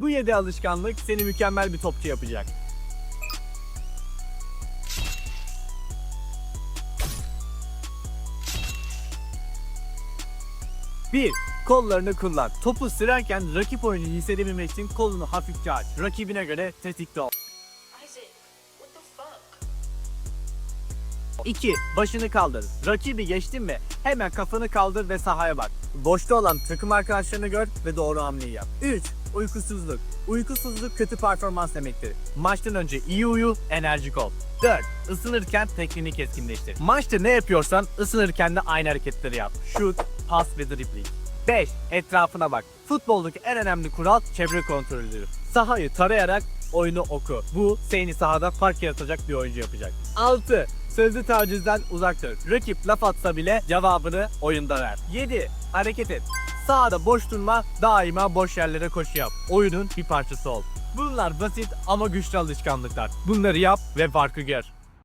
Bu 7 alışkanlık seni mükemmel bir topçu yapacak. Bir, kollarını kullan. Topu sürerken rakip oyuncu hissedebilmek için kolunu hafifçe aç. Rakibine göre tetikte ol. Isaac, what the fuck? 2. Başını kaldır. Rakibi geçtin mi hemen kafanı kaldır ve sahaya bak. Boşta olan takım arkadaşlarını gör ve doğru hamleyi yap. 3. Uykusuzluk. Uykusuzluk kötü performans demektir. Maçtan önce iyi uyu, enerjik ol. 4. Isınırken tekniğini keskinleştir. Maçta ne yapıyorsan ısınırken de aynı hareketleri yap. Şut, pas ve dribbling. 5. Etrafına bak. Futboldaki en önemli kural çevre kontrolüdür. Sahayı tarayarak oyunu oku. Bu seni sahada fark yaratacak bir oyuncu yapacak. 6. Sözlü tacizden uzak dur. Rakip laf atsa bile cevabını oyunda ver. 7. Hareket et. Sahada boş durma, daima boş yerlere koşu yap. Oyunun bir parçası ol. Bunlar basit ama güçlü alışkanlıklar. Bunları yap ve farkı gör.